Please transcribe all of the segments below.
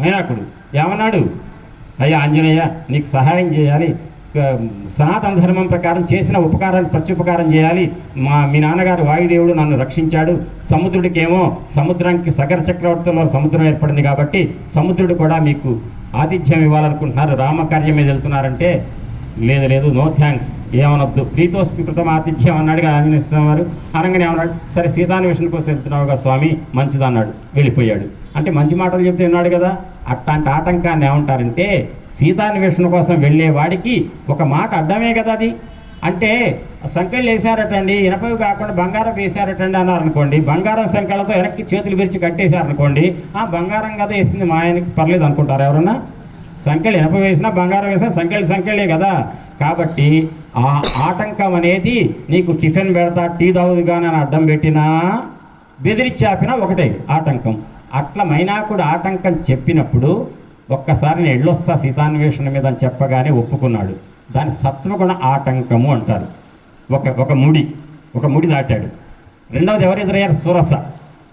మైనాకుడు ఏమన్నాడు? అయ్యా ఆంజనేయ నీకు సహాయం చేయాలి. సనాతన ధర్మం ప్రకారం చేసిన ఉపకారాలు ప్రత్యుపకారం చేయాలి. మా మీ నాన్నగారు వాయుదేవుడు నన్ను రక్షించాడు. సముద్రుడికేమో సముద్రానికి సగర చక్రవర్తిలో సముద్రం ఏర్పడింది కాబట్టి సముద్రుడు కూడా మీకు ఆతిథ్యం ఇవ్వాలనుకుంటున్నారు. రామకార్యం మీద వెళ్తున్నారంటే లేదు లేదు నో థ్యాంక్స్ ఏమనొద్దు. ప్రీతోస్కృతం ఆతిథ్యం అన్నాడు కదా ఆంజనేయ స్వామి వారు. అనగానే ఏమన్నాడు? సరే సీతాన్వేషణ కోసం వెళ్తున్నావుగా స్వామి మంచిది అన్నాడు. వెళ్ళిపోయాడు. అంటే మంచి మాటలు చెప్తే ఉన్నాడు కదా? అట్లాంటి ఆటంకాన్ని ఏమంటారంటే సీతాన్వేషణ కోసం వెళ్ళేవాడికి ఒక మాట అడ్డమే కదా అది. అంటే సంఖ్యలు వేసారటండి ఇనపవి కాకుండా బంగారం వేసారటండి అన్నారు అనుకోండి బంగారం సంఖ్యలతో వెనక్కి చేతులు విరిచి కట్టేశారనుకోండి ఆ బంగారం కదా వేసింది మా ఆయనకి పర్లేదు అనుకుంటారు ఎవరన్నా? సంఖ్యలు ఎనప వేసినా బంగారం వేసినా సంఖ్యలు సంఖ్యలే కదా. కాబట్టి ఆ ఆటంకం అనేది నీకు టిఫిన్ పెడతా టీ తాగుదు కానీ అని అడ్డం పెట్టినా బెదిరిచ్చాపినా ఒకటే ఆటంకం. అట్లా మైనాకుడు ఆటంకం చెప్పినప్పుడు ఒక్కసారి నేను ఎళ్ళొస్తా సీతాన్వేషణ మీద అని చెప్పగానే ఒప్పుకున్నాడు. దాని సత్వగుణ ఆటంకము అంటారు. ఒక ఒక ముడి ఒక ముడి దాటాడు. రెండవది ఎవరు ఎదురయ్యారు? సురస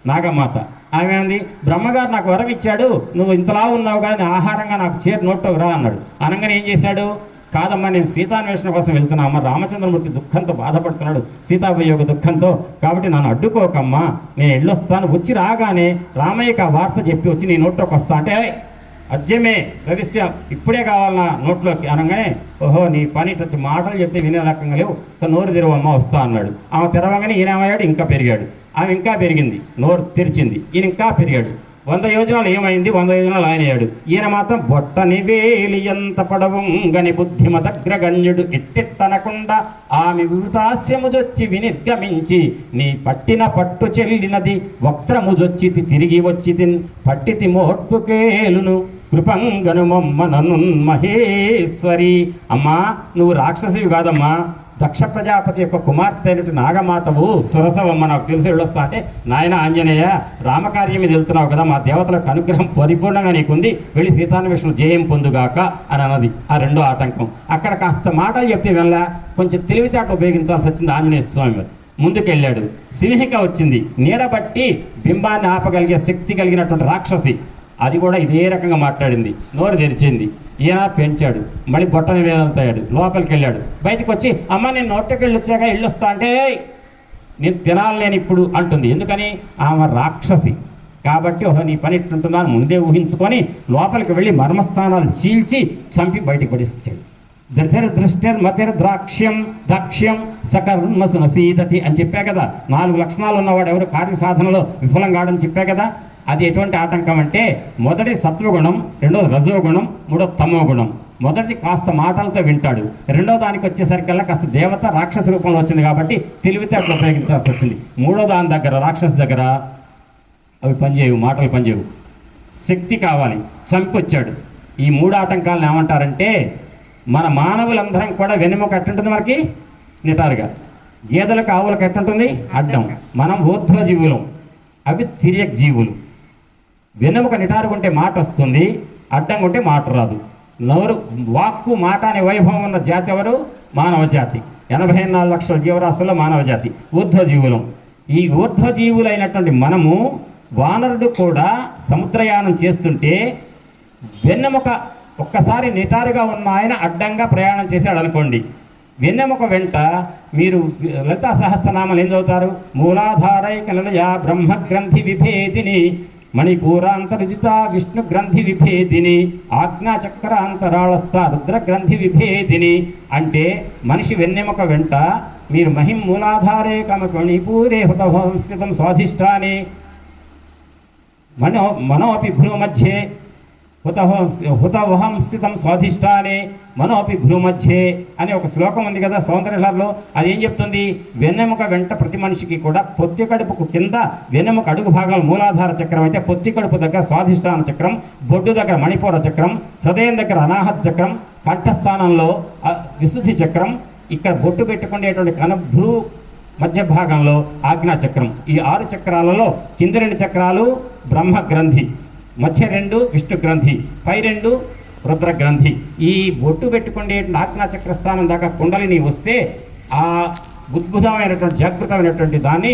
నాగమాత. ఆమె అంది బ్రహ్మగారు నాకు వరం ఇచ్చాడు. నువ్వు ఇంతలా ఉన్నావు కానీ ఆహారంగా నాకు చేరు నోట్లోకి రా అన్నాడు. అనగానే ఏం చేశాడు? కాదమ్మా నేను సీతాన్వేషణ కోసం వెళ్తున్నా. అమ్మ రామచంద్రమూర్తి దుఃఖంతో బాధపడుతున్నాడు. సీతాభయోగ దుఃఖంతో. కాబట్టి నన్ను అడ్డుకోకమ్మా. నేను వెళ్ళొస్తాను. వచ్చి రాగానే రామయ్యకి ఆ వార్త చెప్పి వచ్చి నీ నోట్లోకి వస్తా. అంటే అద్యమే అజ్యమే ఇప్పుడే కావాలన్నా నోట్లోకి అనగానే ఓహో నీ పని టచ్ మాటలు చెప్తే వినే రకంగా లేవు. సో నోరు తెరవమ్మ వస్తా అన్నాడు. ఆమె తెరవగానే ఈయన ఏమయ్యాడు? ఇంకా పెరిగాడు. ఆమె ఇంకా పెరిగింది. నోరు తెరిచింది. ఈయన ఇంకా పెరిగాడు. వంద యోజనాలు ఏమైంది? వంద యోజనాలు ఆయన అయ్యాడు. ఈయన మాత్రం బొట్టని వేలి ఎంత పొడవుంగని బుద్ధిమదగ్రగణ్యుడు ఎట్టెట్టనకుండా ఆమె వివృతాస్యముజొచ్చి వినిర్గమించి నీ పట్టిన పట్టు చెల్లినది వక్రముజొచ్చితి తిరిగి వచ్చితిన్ పట్టితి మోర్పుకేలును కృపంగను మమ్మనను మహేశ్వరి. అమ్మా నువ్వు రాక్షసివి కాదమ్మా. దక్ష ప్రజాపతి యొక్క కుమార్తె అయినట్టు నాగమాతవు సురసవమ్మ నాకు తెలిసి వెళ్ళొస్తా అంటే నాయన ఆంజనేయ రామకార్యం మీద వెళ్తున్నావు కదా మా దేవతలకు అనుగ్రహం పరిపూర్ణంగా నీకుంది. వెళ్ళి సీతాన్వేషణ జయం పొందుగాక అని అన్నది ఆ రెండో ఆటంకం. అక్కడ కాస్త మాటలు చెప్తే వెళ్ళ కొంచెం తెలివితేటలు ఉపయోగించాల్సి వచ్చింది ఆంజనేయ స్వామి వారు. ముందుకెళ్ళాడు. సింహిక వచ్చింది. నీడబట్టి బింబాన్ని ఆపగలిగే శక్తి కలిగినటువంటి రాక్షసి. అది కూడా ఇదే రకంగా మాట్లాడింది. నోరు తెరిచింది. ఈయన పెంచాడు. మళ్ళీ బొట్టని వేదంతాడు లోపలికి వెళ్ళాడు. బయటకు వచ్చి అమ్మ నేను నోట్లోకి వెళ్ళి వచ్చాక ఇల్లు వస్తా అంటే నేను తినాలి నేను ఇప్పుడు అంటుంది. ఎందుకని? ఆమె రాక్షసి. కాబట్టి ఓహో నీ పని ఇట్లుంటుందా అని ముందే ఊహించుకొని లోపలికి వెళ్ళి మర్మస్థానాలు చీల్చి చంపి బయటికి పడిస్తాడు ధృతిర్ దృష్టిర్ మతిర్ ద్రాక్ష్యం దక్ష్యం సకర్మసు నసీదతి అని చెప్పా కదా. నాలుగు లక్షణాలు ఉన్నవాడు ఎవరు కార్య సాధనలో విఫలం కాడని చెప్పా కదా. అది ఎటువంటి ఆటంకం అంటే మొదటి సత్వగుణం రెండోది రజోగుణం మూడోది తమో గుణం మొదటిది కాస్త మాటలతో వింటాడు. రెండో దానికి వచ్చేసరికల్లా కాస్త దేవత రాక్షస రూపంలో వచ్చింది కాబట్టి తెలివితేటలు ఉపయోగించాల్సి వచ్చింది. మూడో దాని దగ్గర రాక్షస దగ్గర అవి పనిచేయవు మాటలు పనిచేయవు. శక్తి కావాలి చంపొచ్చాడు ఈ మూడు ఆటంకాలను ఏమంటారంటే మన మానవులందరం కూడా వెన్నెముక ఎట్టుంటుంది మనకి? నిటారుగా. గేదెలకు ఆవులకు ఎట్టుంటుంది? అడ్డం. మనం ఊర్ధ్వ జీవులం అవి తిరియక్ జీవులు. వెన్నెముక నిటారుకుంటే మాట వస్తుంది అడ్డంగా ఉంటే మాట రాదు. నోరు వాక్కు మాట అనే వైభవం ఉన్న జాతి ఎవరు? మానవ జాతి. ఎనభై నాలుగు లక్షల జీవరాశుల్లో మానవ జాతి. ఊర్ధ్వజీవులం. ఈ ఊర్ధ్వజీవులైనటువంటి మనము వానరుడు కూడా సముద్రయానం చేస్తుంటే వెన్నెముక ఒక్కసారి నిటారుగా ఉన్న ఆయన అడ్డంగా ప్రయాణం చేశాడు అనుకోండి. వెన్నెముక వెంట మీరు లలితా సహస్రనామాలు ఏం చదువుతారు? మూలాధారైక నిలయ బ్రహ్మ గ్రంథి విభేదిని మణిపూరాంతర్జిత విష్ణు గ్రంథి విభేదిని ఆజ్ఞాచక్రాంతరాళస్థ రుద్ర గ్రంథి విభేదిని అంటే మనిషి వెన్నెముక వెంట మీరు మహిం మూలాధారే కమ మణిపూరే హుత స్వాధిష్టాని. మనో మనోపి భ్రూమధ్యే హుతహో హుతవహం స్థితం స్వాధిష్టానే మనోపి భ్రూమధ్యే అనే ఒక శ్లోకం ఉంది కదా సౌందర్యలో అది ఏం చెప్తుంది? వెన్నెముక వెంట ప్రతి మనిషికి కూడా పొత్తి కడుపుకు కింద వెన్నెముక అడుగు భాగంలో మూలాధార చక్రం అయితే పొత్తి కడుపు దగ్గర స్వాధిష్టాన చక్రం బొడ్డు దగ్గర మణిపూర చక్రం హృదయం దగ్గర అనాహత చక్రం కంఠస్థానంలో విశుద్ధి చక్రం ఇక్కడ బొట్టు పెట్టుకునేటువంటి కనభ్రూ మధ్య భాగంలో ఆజ్ఞా చక్రం. ఈ ఆరు చక్రాలలో కింది రెండు చక్రాలు బ్రహ్మ గ్రంథి. మధ్య రెండు విష్ణు గ్రంథి పై రెండు రుద్ర గ్రంథి ఈ బొట్టు పెట్టుకునే ఆజ్ఞా చక్రస్థానం దాకా కుండలిని వస్తే ఆ ఉద్భుతమైనటువంటి జాగృతమైనటువంటి దాన్ని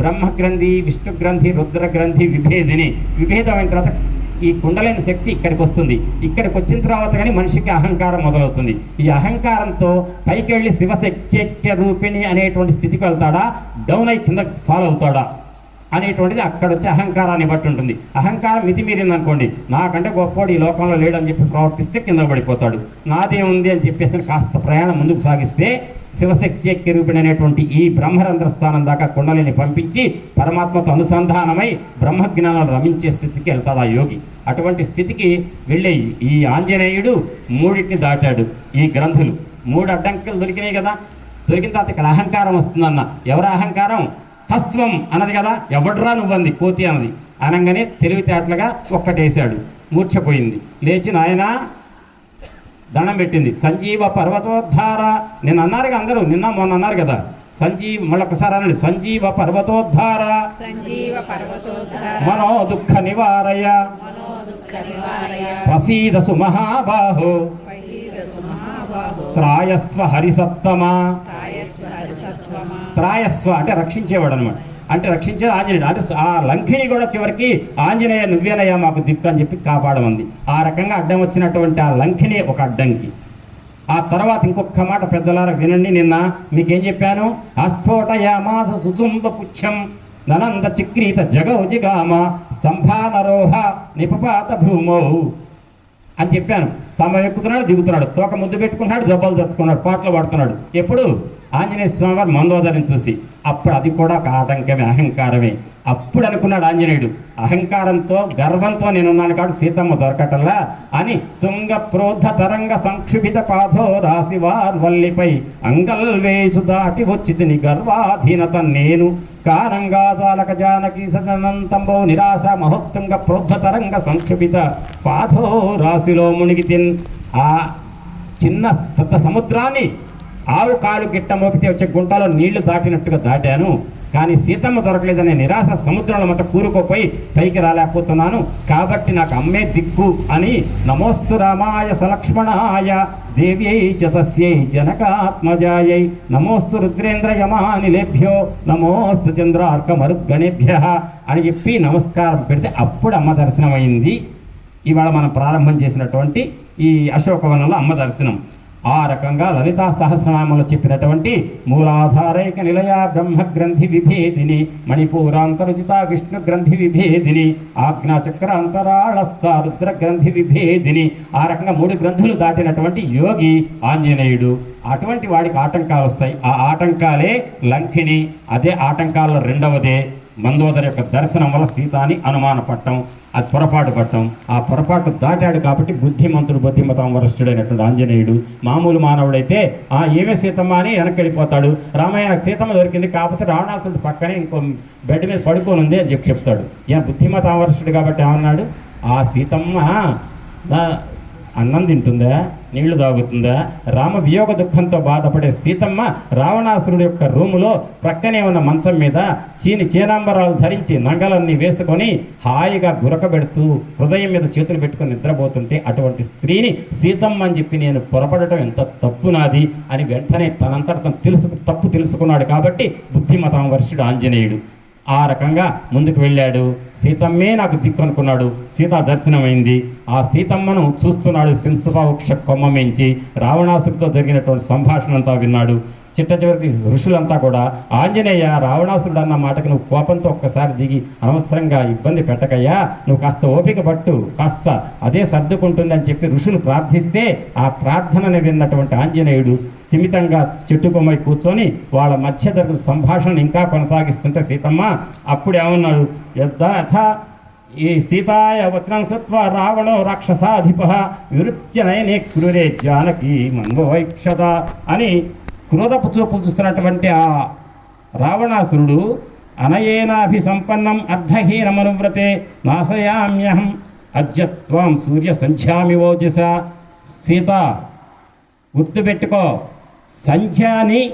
బ్రహ్మ గ్రంథి విష్ణు గ్రంథి రుద్ర గ్రంథి విభేదిని విభేదమైన తర్వాత ఈ కుండలైన శక్తి ఇక్కడికి వస్తుంది. ఇక్కడికి వచ్చిన తర్వాత కానీ మనిషికి అహంకారం మొదలవుతుంది. ఈ అహంకారంతో పైకి వెళ్ళి శివశక్త్య రూపిణి అనేటువంటి స్థితికి వెళ్తాడా? డౌన్ అయి కింద ఫాలో అవుతాడా? అనేటువంటిది అక్కడ వచ్చే అహంకారాన్ని బట్టి ఉంటుంది. అహంకారం మితిమీరిందనుకోండి నాకంటే గొప్పోడు ఈ లోకంలో లేడని చెప్పి ప్రవర్తిస్తే కింద పడిపోతాడు. నాదే ఉంది అని చెప్పేసి కాస్త ప్రయాణం ముందుకు సాగిస్తే శివశక్తి రూపిణి అనేటువంటి ఈ బ్రహ్మరంధ్ర స్థానం దాకా కుండలిని పంపించి పరమాత్మతో అనుసంధానమై బ్రహ్మజ్ఞానాలు రమించే స్థితికి వెళ్తాడు ఆ యోగి. అటువంటి స్థితికి వెళ్ళే ఈ ఆంజనేయుడు మూడింటిని దాటాడు. ఈ గ్రంథులు మూడు అడ్డంకులు దొరికినాయి కదా. దొరికిన తర్వాత ఇక్కడ అహంకారం వస్తుందన్న. ఎవరి అహంకారం? తస్త్వం అన్నది కదా ఎవడ్రా నువ్వంది కోతి అన్నది. అనగానే తెలివితేటలుగా ఒక్కటేశాడు. మూర్ఛపోయింది. లేచి నాయనా దండం పెట్టింది. సంజీవ పర్వతోద్ధార. నిన్న అన్నారు కదా అందరూ నిన్న మొన్న అన్నారు కదా. సంజీవ మళ్ళొకసారి అనండి. సంజీవ పర్వతోద్ధార. సంజీవ పర్వతోద్ధార. మనో దుఃఖ నివారయ ప్రసీదసు మహాబాహో త్రాయస్వ హరిసత్తమ హరిసత్వమా త్రాయస్వ అంటే రక్షించేవాడు అనమాట అంటే రక్షించేది ఆంజనేయుడు. అంటే ఆ లంకిని కూడా చివరికి ఆంజనేయ నువ్వేనయ్యా మాకు దిక్కు అని చెప్పి కాపాడమంది. ఆ రకంగా అడ్డం వచ్చినటువంటి ఆ లంకిని ఒక అడ్డంకి. ఆ తర్వాత ఇంకొక మాట పెద్దలారా వినండి నిన్న మీకేం చెప్పాను? అస్ఫోటయామాస సుజుంబ పుచ్చం ననంద చిక్రీత జగౌజిగామ స్తంభానరోహ నిపపాత భూమౌ అని చెప్పాను. స్తంభం ఎక్కుతున్నాడు దిగుతున్నాడు. తోక ముద్దు పెట్టుకున్నాడు జబ్బలు తెచ్చుకున్నాడు పాటలు పాడుతున్నాడు. ఎప్పుడు? ఆంజనేయ స్వామి వారు మందోదరిని చూసి అప్పుడు అది కూడా ఒక ఆటంకమే అహంకారమే. అప్పుడు అనుకున్నాడు ఆంజనేయుడు అహంకారంతో గర్వంతో నేనున్నాను కాదు సీతమ్మ దొరకటల్లా అని తుంగ ప్రోద్ధ తరంగ సంక్షుభిత పాథో రాసి వార్వల్లిపై అంగల్ వేసు దాటి వచ్చింది గర్వాధీనత నేను. కారంగాదాలక జానకి సదనంతంబో నిరాశ మహోత్తుంగ ప్రోద్ధ తరంగ సంక్షుభిత పాథో రాశిలో మునిగితిన్ ఆ చిన్న పెద్ద సముద్రాన్ని ఆవు కాలు గిట్ట మోపితే వచ్చే గుంటలో నీళ్ళు దాటినట్టుగా దాటాను. కానీ సీతమ్మ దొరకలేదనే నిరాశ సముద్రంలో మొత్తం కూరుకుపోయి పైకి రాలేకపోతున్నాను. కాబట్టి నాకు అమ్మే దిక్కు అని నమోస్తు రామాయ సలక్ష్మణాయ దేవ్యై చతస్యై జనకాత్మజాయై. నమోస్తు రుద్రేంద్ర యమానిలేభ్యో నమోస్తు చంద్రార్క మరుద్గణేభ్య అని చెప్పి నమస్కారం పెడితే అప్పుడు అమ్మ దర్శనమైంది. ఇవాళ మనం ప్రారంభం చేసినటువంటి ఈ అశోకవనంలో అమ్మ దర్శనం. ఆ రకంగా లలితా సహస్రనామంలో చెప్పినటువంటి మూలాధారైక నిలయ బ్రహ్మ గ్రంథి విభేదిని మణిపూరాంతరుజిత విష్ణు గ్రంథి విభేదిని ఆజ్ఞాచక్ర అంతరాళస్థ రుద్ర గ్రంథి విభేదిని ఆ రకంగా మూడు గ్రంథులు దాటినటువంటి యోగి ఆంజనేయుడు. అటువంటి వాడికి ఆటంకాలు వస్తాయి ఆ ఆటంకాలే లంకిణి అదే ఆటంకాల్లో రెండవదే. మందోదరి యొక్క దర్శనం వల్ల సీతాని అనుమానపడటం అది పొరపాటు పట్టం ఆ పొరపాటు దాటాడు కాబట్టి బుద్ధిమంతుడు బుద్ధిమతం వరష్ఠుడైనటువంటి ఆంజనేయుడు మామూలు మానవుడైతే ఆ ఏమే సీతమ్మ అని వెనక్కి వెళ్ళిపోతాడు రామాయణకు సీతమ్మ దొరికింది కాకపోతే రావణాసుడు పక్కనే ఇంకో బెడ్ మీద పడుకోనుంది ఉంది అని చెప్పి చెప్తాడు. ఈయన బుద్ధిమతం వరష్ఠుడు కాబట్టి ఏమన్నాడు? ఆ సీతమ్మ అన్నం తింటుందా? నీళ్ళు తాగుతుందా? రామ వియోగ దుఃఖంతో బాధపడే సీతమ్మ రావణాసురుడు యొక్క రూములో ప్రక్కనే ఉన్న మంచం మీద చీని చీనాంబరాలు ధరించి నగలన్నీ వేసుకొని హాయిగా గురకబెడుతూ హృదయం మీద చేతులు పెట్టుకుని నిద్రపోతుంటే అటువంటి స్త్రీని సీతమ్మ అని చెప్పి నేను పొరపడటం ఎంత తప్పు నాది అని వెంటనే తనంతట తను తెలుసు తప్పు తెలుసుకున్నాడు కాబట్టి బుద్ధిమతం వర్షుడు ఆంజనేయుడు. ఆ రకంగా ముందుకు వెళ్ళాడు. సీతమ్మే నాకు దిక్కు అనుకున్నాడు సీతా దర్శనమైంది. ఆ సీతమ్మను చూస్తున్నాడు సింసపావృక్ష కొమ్మ మించి. రావణాసుడితో జరిగినటువంటి సంభాషణ అంతా విన్నాడు. చిట్ట చివరికి ఋషులంతా కూడా ఆంజనేయ రావణాసురుడు అన్న మాటకు నువ్వు కోపంతో ఒక్కసారి దిగి అనవసరంగా ఇబ్బంది పెట్టకయ్యా. నువ్వు కాస్త ఓపిక పట్టు కాస్త అదే సర్దుకుంటుంది అని చెప్పి ఋషులు ప్రార్థిస్తే ఆ ప్రార్థనని విన్నటువంటి ఆంజనేయుడు స్థిమితంగా చెట్టుకొమ్మై కూర్చొని వాళ్ళ మధ్య జరుగుతున్న సంభాషణ ఇంకా కొనసాగిస్తుంటే సీతమ్మ అప్పుడు ఏమన్నాడు యథా ఈ సీతాయ వచనం సత్వ రావణో రాక్షసాధిప విరుత్య నయనే క్రూరే జానకి మంగోవైక్షత అని క్రోధపు చూపులు చూస్తున్నటువంటి ఆ రావణాసురుడు అనయేనాభిసంపన్నం అర్ధహీనమనువ్రతే నాశయామ్యహం అద్యత్వం సూర్య సంధ్యామి ఓజస. సీత గుర్తుపెట్టుకో. సంధ్యాని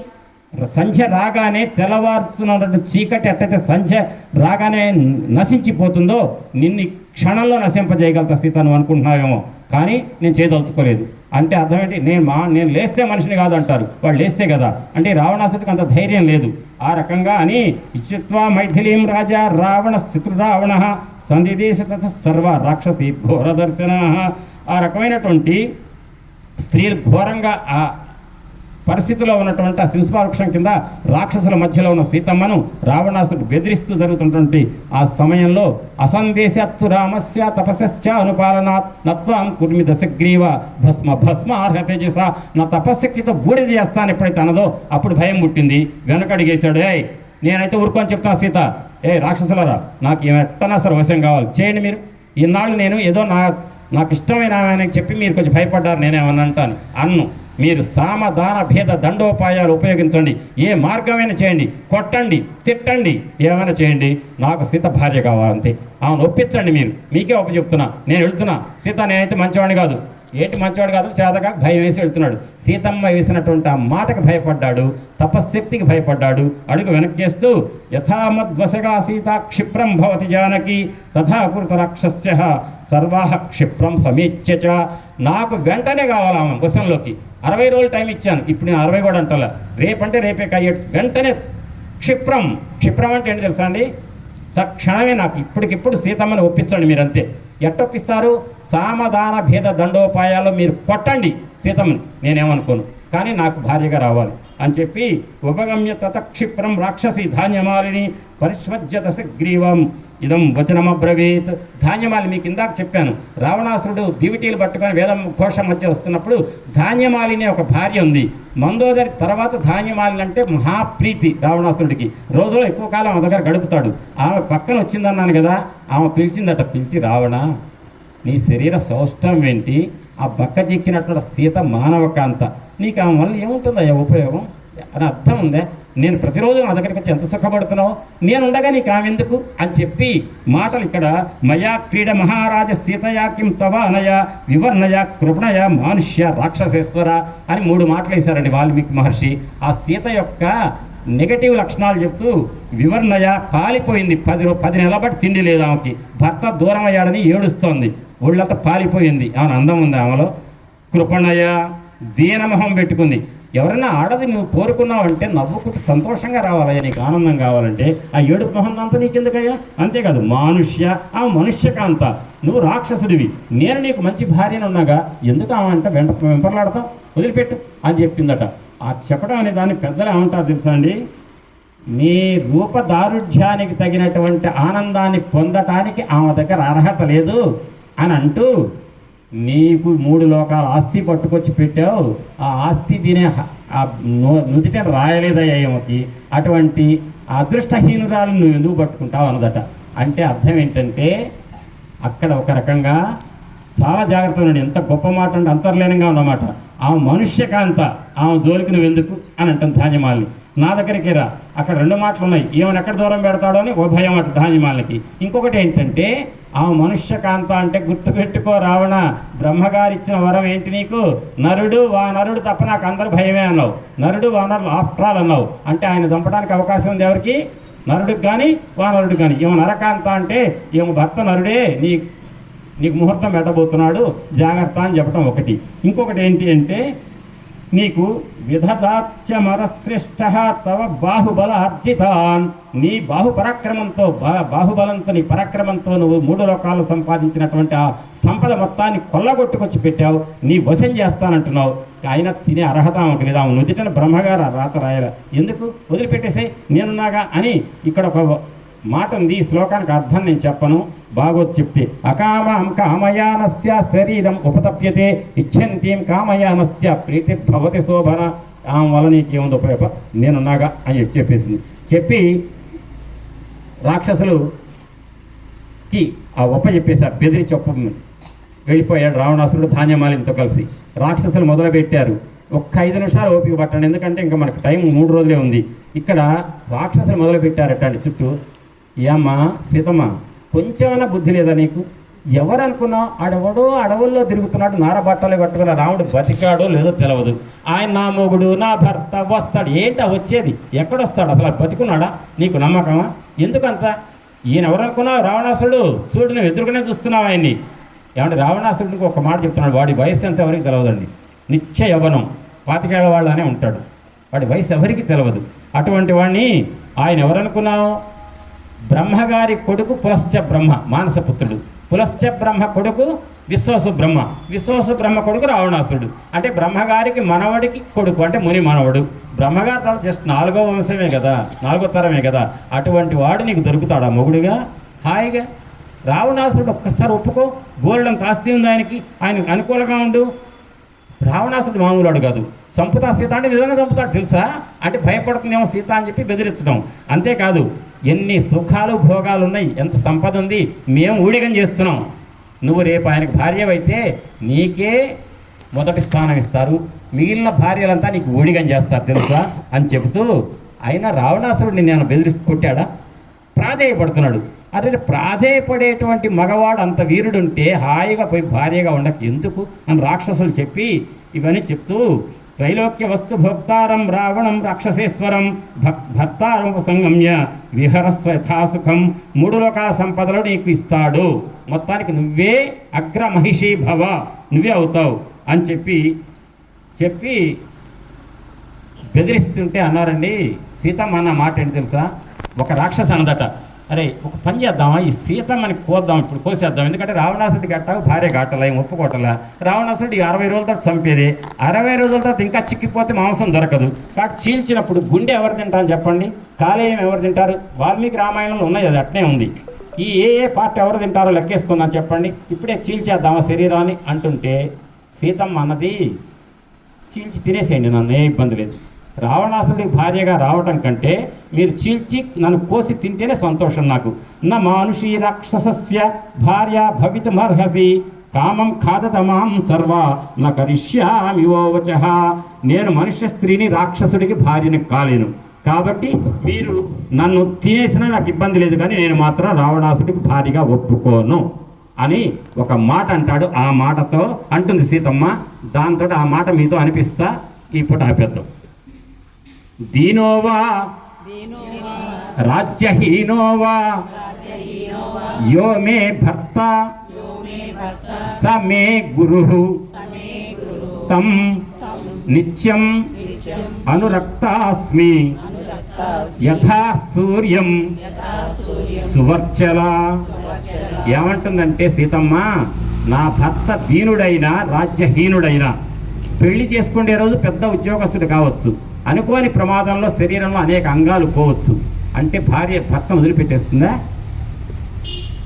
సంధ్య రాగానే తెల్లవారుతున్నటువంటి చీకటి ఎట్టయితే సంధ్య రాగానే నశించిపోతుందో నిన్ను క్షణంలో నశింపజేయగలుగుతా సీత నువ్వు అనుకుంటున్నావేమో. కానీ నేను చేయదలుచుకోలేదు. అంటే అర్థం ఏంటి? నేను మా నేను లేస్తే మనిషిని కాదు అంటారు వాళ్ళు లేస్తే కదా. అంటే రావణాసుడికి అంత ధైర్యం లేదు. ఆ రకంగా అని ఇచ్చిత్వ మైథిలీం రాజా రావణ శత్రురావణ సంధిదేశ సర్వ రాక్షసి ఘోర దర్శన. ఆ రకమైనటువంటి స్త్రీలు ఘోరంగా పరిస్థితిలో ఉన్నటువంటి ఆ వృక్షం కింద రాక్షసుల మధ్యలో ఉన్న సీతమ్మను రావణాసుడు బెదిరిస్తూ జరుగుతున్నటువంటి ఆ సమయంలో అసందేశత్తు రామస్య తపస్య అనుపాలనాత్ నత్వాం కుర్మి దశగ్రీవ భస్మ భస్మ అర్హతేజస నా తపశక్తితో బూడిద చేస్తాను ఎప్పుడైతే అన్నదో అప్పుడు భయం పుట్టింది. వెనకడిగేశాడు ఏయ్ నేనైతే ఊరుకొని చెప్తాను సీత. ఏ రాక్షసులరా నాకు ఎట్టనా సరే వశం కావాలి. చేయండి మీరు. ఈనాళ్ళు నేను ఏదో నా నాకు ఇష్టమైన ఆమెనని చెప్పి మీరు కొంచెం భయపడ్డారు నేనేమన్నా అంటాను. అన్ను. మీరు సామధాన భేద దండోపాయాలు ఉపయోగించండి. ఏ మార్గమైనా చేయండి. కొట్టండి. తిట్టండి. ఏమైనా చేయండి. నాకు సీత భార్య కావాలంతే. ఆమెను ఒప్పించండి మీరు. మీకే ఒప్ప చెప్తున్నా. నేను వెళ్తున్నా. సీత నేనైతే మంచివాడిని కాదు. ఏంటి మంచివాడు కాదు? చేతగా భయం వేసి వెళ్తున్నాడు. సీతమ్మ వేసినటువంటి ఆ మాటకు భయపడ్డాడు తపశ్శక్తికి భయపడ్డాడు. అడుగు వెనక్కేస్తూ యథామద్వశగా సీత క్షిప్రం భవతి జానకి తథాకృత రాక్షస్య సర్వాహ క్షిప్రం సమీచ్యచ నాకు వెంటనే కావాలి ఆమె వశంలోకి? అరవై రోజులు టైం ఇచ్చాను. ఇప్పుడు నేను అరవై కూడా అంటలే. రేపంటే రేపే కయ్యే వెంటనే క్షిప్రం. క్షిప్రం అంటే ఏంటి తెలుసా అండి? తక్షణమే నాకు ఇప్పటికిప్పుడు సీతమ్మని ఒప్పించండి మీరంతే. ఎట్టొప్పిస్తారు? సామదాన భేద దండోపాయాలు మీరు కొట్టండి సీతమ్మని నేనేమనుకోను. కానీ నాకు భార్యగా రావాలి అని చెప్పి ఉపగమ్య తతక్షిప్రం రాక్షసి ధాన్యమాలిని పరిశ్వజ్యత గ్రీవం ఇదం వచనమబ్రవీత్. ధాన్యమాలి మీకు ఇందాక చెప్పాను. రావణాసురుడు దివిటీలు పట్టుకొని వేదం ఘోషం మధ్య వస్తున్నప్పుడు ధాన్యమాలిని ఒక భార్య ఉంది. మందోదరి తర్వాత ధాన్యమాలిని అంటే మహాప్రీతి రావణాసురుడికి. రోజులో ఎక్కువ కాలం ఆమె దగ్గర గడుపుతాడు. ఆమె పక్కన వచ్చిందన్నాను కదా ఆమె పిలిచిందట పిలిచి రావణ నీ శరీర సౌష్టం ఏంటి? ఆ బక్క చిక్కినటువంటి సీత మానవ కాంత. నీకు ఆమె వల్ల ఏముంటుందయ్యా ఉపయోగం? అని అర్థం ఉందే? నేను ప్రతిరోజు నా దగ్గరికి వచ్చి ఎంత సుఖపడుతున్నావు? నేను ఉండగా నీకు ఆమె ఎందుకు? అని చెప్పి మాటలు ఇక్కడ మయా క్రీడ మహారాజ సీతయా కిం తవ అనయ వివర్ణయ కృపణయ మానుష్య రాక్షసేశ్వర అని మూడు మాటలు వేశారండి వాల్మీకి మహర్షి. ఆ సీత యొక్క నెగటివ్ లక్షణాలు చెప్తూ వివర్ణయ పాలిపోయింది. పది పది నెలల బట్టి తిండి లేదు ఆమెకి. భర్త దూరం అయ్యాడని ఏడుస్తోంది. ఒళ్ళంతా పాలిపోయింది. ఆమె అందం ఉంది ఆమెలో. కృపణయ దీనమొహం పెట్టుకుంది. ఎవరైనా ఆడది నువ్వు కోరుకున్నావంటే నవ్వుకుంటూ సంతోషంగా రావాలయ్యా నీకు ఆనందం కావాలంటే ఆ ఏడుపు మొహం నీకు నీకెందుకయ్యా? అంతేకాదు మానుష్య ఆ మనుష్యకాంత. నువ్వు రాక్షసుడివి. నేను నీకు మంచి భార్యను ఉన్నాగా ఎందుకు ఆమె అంటే వెంట వెంపర్లాడతావు? వదిలిపెట్టు అని చెప్పిందట. ఆ చెప్పడం అనే దాన్ని పెద్దలు ఏమంటారు తెలుసా అండి? నీ రూపదారుఢ్యానికి తగినటువంటి ఆనందాన్ని పొందటానికి ఆమె దగ్గర అర్హత లేదు అని అంటూ నీకు మూడు లోకాల ఆస్తి పట్టుకొచ్చి పెట్టావు. ఆ ఆస్తి తినే హ- ఆ నుదిట రాయలేదయ్యా అటువంటి అదృష్టహీనురాలు నువ్వు ఎందుకు పట్టుకుంటావు అన్నదట. అంటే అర్థం ఏంటంటే అక్కడ ఒక రకంగా చాలా జాగ్రత్తగా ఉండండి. ఎంత గొప్ప మాట అంటే అంతర్లీనంగా ఉన్నమాట. ఆమె మనుష్యకాంత ఆమె జోలికి నువ్వెందుకు అని అంటాం ధాన్యమాలిని. నా దగ్గరికి రా. అక్కడ రెండు మాటలు ఉన్నాయి ఏమైనా ఎక్కడ దూరం పెడతాడో అని ఓ భయం అటు ధాన్యమాలకి. ఇంకొకటి ఏంటంటే ఆమె మనుష్యకాంత అంటే గుర్తుపెట్టుకో రావణ బ్రహ్మగారు ఇచ్చిన వరం ఏంటి నీకు? నరుడు వా నరుడు తప్ప నాకు అందరు భయమే అన్నావు. నరుడు వానరులు ఆఫ్ట్రాల్ అన్నావు. అంటే ఆయన చంపడానికి అవకాశం ఉంది ఎవరికి? నరుడికి కానీ వానరుడు కానీ ఏమో నరకాంత అంటే ఏమో భర్త నరుడే నీ నీకు ముహూర్తం పెట్టబోతున్నాడు. జాగ్రత్త అని చెప్పడం ఒకటి. ఇంకొకటి ఏంటి అంటే నీకు విధదాత్యమరశ్రేష్ట తవ బాహుబల అర్జితాన్ నీ బాహు పరాక్రమంతో బా బాహుబలంతో నీ పరాక్రమంతో నువ్వు మూడు లోకాలు సంపాదించినటువంటి ఆ సంపద మొత్తాన్ని కొల్లగొట్టుకొచ్చి పెట్టావు. నీ వశం చేస్తానంటున్నావు. ఆయన తినే అర్హత ఆమెకు లేదా? ఆమె నుదుటను బ్రహ్మగారు రాత రాయరా. ఎందుకు? వదిలిపెట్టేసే నేనున్నాగా అని ఇక్కడ ఒక మాట ఉంది ఈ శ్లోకానికి అర్థం నేను చెప్పను. బాగోత్ చెప్తే అకామాం కామయానస్య శరీరం ఉపతప్యతే ఇచ్చంతీం కామయానస్య ప్రీతి భవతి శోభన. ఆమె వల్ల నీకేముంది ఉపయోగ? నేనున్నాగా అని చెప్పి చెప్పేసింది. చెప్పి రాక్షసులుకి ఆ ఒప్ప చెప్పేశారు బెదిరి ఒప్ప వెళ్ళిపోయాడు రావణాసురుడు ధాన్యమాలితో కలిసి. రాక్షసులు మొదలుపెట్టారు. ఒక్క ఐదు నిమిషాలు ఓపిక పట్టండి. ఎందుకంటే ఇంకా మనకు టైం మూడు రోజులే ఉంది. ఇక్కడ రాక్షసులు మొదలుపెట్టారట అండి చుట్టూ. ఏమ్మా సీతమ్మ కొంచెమైనా బుద్ధి లేదా నీకు? ఎవరు అనుకున్నా అడవడో అడవుల్లో తిరుగుతున్నాడు నార బట్టలు కట్టుకున్న రాముడు బతికాడో లేదో తెలియదు ఆయన నా మొగుడు నా భర్త వస్తాడు. ఏంటా వచ్చేది? ఎక్కడొస్తాడు? అసలు బతికున్నాడా? నీకు నమ్మకమా? ఎందుకంత? ఈయన ఎవరనుకున్నావు రావణాసుడు చూడు నువ్వు ఎదురుగానే చూస్తున్నావు ఆయన్ని. ఏమంటే రావణాసుడికి ఒక మాట చెప్తున్నాడు వాడి వయసు ఎంత ఎవరికి తెలియదండి నిత్య యవనం పాతికేళ్ళ వాళ్ళనే ఉంటాడు. వాడి వయసు ఎవరికి తెలియదు అటువంటి వాడిని ఆయన ఎవరనుకున్నావు? బ్రహ్మగారి కొడుకు పులశ్చ బ్రహ్మ మానసపుత్రుడు. పులశ్చ బ్రహ్మ కొడుకు విశ్వాసు బ్రహ్మ. విశ్వాసు బ్రహ్మ కొడుకు రావణాసురుడు. అంటే బ్రహ్మగారికి మనవడికి కొడుకు అంటే ముని మనవడు. బ్రహ్మగారి తర్వాత జస్ట్ నాలుగో వంశమే కదా నాలుగో తరమే కదా. అటువంటి వాడు నీకు దొరుకుతాడా మొగుడుగా? హాయిగా. రావణాసురుడు ఒక్కసారి ఒప్పుకో. గోల్డెన్ ఆస్తి ఉంది ఆయనకి. ఆయన అనుకూలంగా ఉండు. రావణాసుడు మామూలుడు కాదు. చంపుతా సీత అంటే నిజంగా చంపుతాడు తెలుసా? అంటే భయపడుతుందేమో సీత అని చెప్పి బెదిరించడం. అంతేకాదు ఎన్ని సుఖాలు భోగాలు ఉన్నాయి ఎంత సంపద ఉంది మేము ఊడిగం చేస్తున్నాం. నువ్వు రేపు ఆయనకు భార్యవైతే నీకే మొదటి స్థానం ఇస్తారు. మిగిలిన భార్యలంతా నీకు ఊడిగం చేస్తారు తెలుసా? అని చెబుతూ అయినా రావణాసురుడిని నేను బెదిరిస్తూ కొట్టాడా? ప్రాధేయపడుతున్నాడు. అదే ప్రాధేయపడేటువంటి మగవాడు అంత వీరుడుంటే హాయిగా పోయి భార్యగా ఉండక ఎందుకు? అని రాక్షసులు చెప్పి ఇవన్నీ చెప్తూ త్రైలోక్య వస్తు భోక్తారం రావణం రాక్షసేశ్వరం భక్ భర్తారం సంగమ్య విహరస్వ యథాసుఖం మూడు లోకాల సంపదలు నీకు ఇస్తాడు. మొత్తానికి నువ్వే అగ్ర మహిషి భవ నువ్వే అవుతావు అని చెప్పి చెప్పి బెదిరిస్తుంటే అన్నారండి సీతమ్మ అన్న మాట ఏంటి తెలుసా? ఒక రాక్షస అందట అరే ఒక పని చేద్దామా? ఈ సీతమ్మని కోద్దాం ఇప్పుడు కోసేద్దాం. ఎందుకంటే రావణాసుడికి గట్ట భార్య కాటలా ఏం ఒప్పుకోవటలా. రావణాసుడి అరవై రోజుల తర్వాత చంపేది. అరవై రోజుల తర్వాత ఇంకా చిక్కిపోతే మాంసం దొరకదు. కాబట్టి చీల్చినప్పుడు గుండె ఎవరు తింటారని చెప్పండి? కాలేయం ఎవరు తింటారు? వాల్మీకి రామాయణంలో ఉన్నాయి అది అట్నే ఉంది. ఈ ఏ ఏ పార్ట్ ఎవరు తింటారో లెక్కేసుకుందాం చెప్పండి. ఇప్పుడే చీల్చేద్దామా శరీరాన్ని? అంటుంటే సీతమ్మ అన్నది చీల్చి తినేసేయండి నన్ను ఏ ఇబ్బంది లేదు. రావణాసుడికి భార్యగా రావటం కంటే మీరు చీల్చి నన్ను కోసి తింటేనే సంతోషం నాకు. నా మానుషీ రాక్షసస్య భార్య భవితమర్హసి కామం ఖాదతమాం సర్వ నా కరిష్యామి ఓ నేను మనుష్య స్త్రీని రాక్షసుడికి భార్యని కాలేను. కాబట్టి మీరు నన్ను తినేసినా నాకు ఇబ్బంది లేదు కానీ నేను మాత్రం రావణాసుడికి భార్యగా ఒప్పుకోను అని ఒక మాట అంటాడు. ఆ మాటతో అంటుంది సీతమ్మ దాంతో ఆ మాట మీతో అనిపిస్తా ఈ పూట ఆపేద్దాం. దీనోవా? రాజ్యహీనోవా? యో మే భర్త? స మే గురు? తం నిత్యం అనురక్తాస్మి. యథా సూర్యం సువర్చల. సువర్చల ఏమంటుందంటే సీతమ్మ నా భర్త దీనుడైనా రాజ్యహీనుడైనా పెళ్ళి చేసుకునే రోజు పెద్ద ఉద్యోగస్తుడు కావచ్చు. అనుకోని ప్రమాదంలో శరీరంలో అనేక అంగాలు పోవచ్చు. అంటే భార్య భర్తను వదిలిపెట్టేస్తుందా?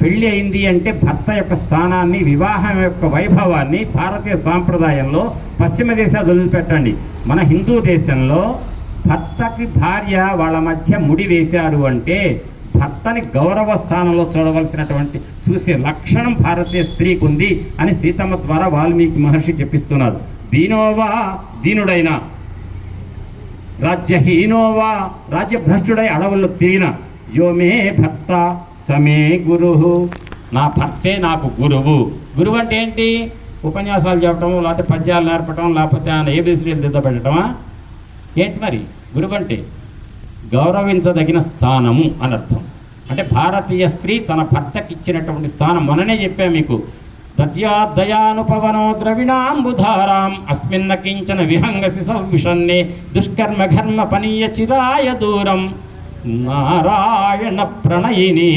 పెళ్ళి అయింది అంటే భర్త యొక్క స్థానాన్ని వివాహం యొక్క వైభవాన్ని భారతీయ సాంప్రదాయంలో పశ్చిమ దేశాలు వదిలిపెట్టండి. మన హిందూ దేశంలో భర్తకి భార్య వాళ్ళ మధ్య ముడి వేశారు అంటే భర్తని గౌరవ స్థానంలో చూడవలసినటువంటి చూసే లక్షణం భారతీయ స్త్రీకి ఉంది అని సీతమ్మ ద్వారా వాల్మీకి మహర్షి చెప్పిస్తున్నారు. దీనోవా దీనుడైన రాజ్యహీనోవా రాజ్యభ్రష్టుడై అడవుల్లో తిరిగిన యోమే భర్త సమే గురు నా భర్తే నాకు గురువు. గురువు అంటే ఏంటి? ఉపన్యాసాలు చెప్పటం లేకపోతే పద్యాలు నేర్పటం లేకపోతే ఆయన ఏబీసీలు దిద్దపెట్టడమా ఏంటి మరి? గురువు అంటే గౌరవించదగిన స్థానము అని అర్థం. అంటే భారతీయ స్త్రీ తన భర్తకి ఇచ్చినటువంటి స్థానం మొన్ననే చెప్పా మీకు. తద్యాదయానుపవనో ద్రవిణాంబుధారాం అస్మిన్న కించన విహంగసి సౌవిషన్నే దుష్కర్మ ఘర్మ పనీయ చిరాయ దూరం. నారాయణ ప్రణయిని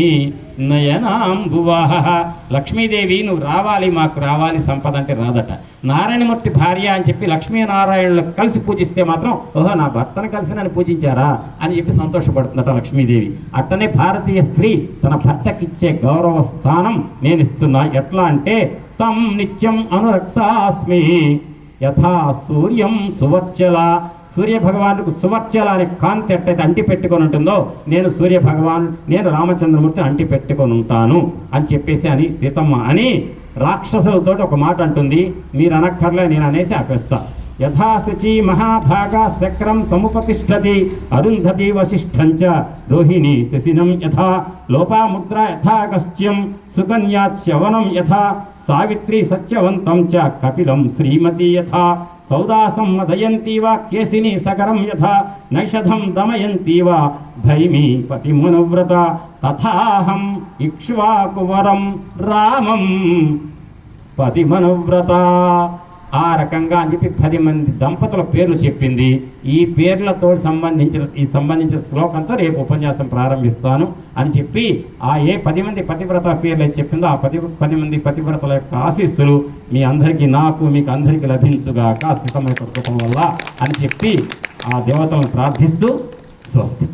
నయనాంబువాహ లక్ష్మీదేవి నువ్వు రావాలి మాకు రావాలి సంపద అంటే రాదట. నారాయణమూర్తి భార్య అని చెప్పి లక్ష్మీనారాయణులకు కలిసి పూజిస్తే మాత్రం ఓహో నా భర్తను కలిసి నన్ను పూజించారా? అని చెప్పి సంతోషపడుతుందట లక్ష్మీదేవి. అట్టనే భారతీయ స్త్రీ తన భర్తకిచ్చే గౌరవ స్థానం నేను ఇస్తున్నా. ఎట్లా అంటే తం నిత్యం అనురక్తాస్మి యథా సూర్యం సువర్చల. సూర్యభగవానుకు సువర్చల అనే కాంతి ఎట్టయితే అంటి పెట్టుకొని ఉంటుందో నేను సూర్య భగవాన్ నేను రామచంద్రమూర్తిని అంటి పెట్టుకొని ఉంటాను అని చెప్పేసి అని సీతమ్మ అని రాక్షసులతో ఒక మాట అంటుంది. మీరు అనక్కర్లే నేను అనేసి ఆపేస్తాను యథాశచి మహాభాగా శక్రం సముపతిష్టతి అరుంధతి వశిష్ఠంచ రోహిణి శశినం యథా లోపాముద్ర యథాగస్త్యం సుకన్యాచ్యవనం యథా సావిత్రి సత్యవంతం చ. కపిలం శ్రీమతి యథా సౌదాసం మదయంతీవ కేసిని సకరం యథా నైషధం దమయంతీవ వా భైమి పతిమునువ్రత తథాహం ఇక్ష్వాకువరం రామం పతిమనువ్రత. ఆ రకంగా అని చెప్పి పది మంది దంపతుల పేర్లు చెప్పింది. ఈ పేర్లతో సంబంధించిన ఈ సంబంధించిన శ్లోకంతో రేపు ఉపన్యాసం ప్రారంభిస్తాను అని చెప్పి ఆ ఏ పది మంది పతివ్రతల పేర్లు అయితే చెప్పిందో ఆ పది పది మంది పతివ్రతల యొక్క ఆశీస్సులు మీ అందరికీ నాకు మీకు అందరికీ లభించుగాక సిద్ధమైన కృపం వల్ల అని చెప్పి ఆ దేవతలను ప్రార్థిస్తూ స్వస్తి.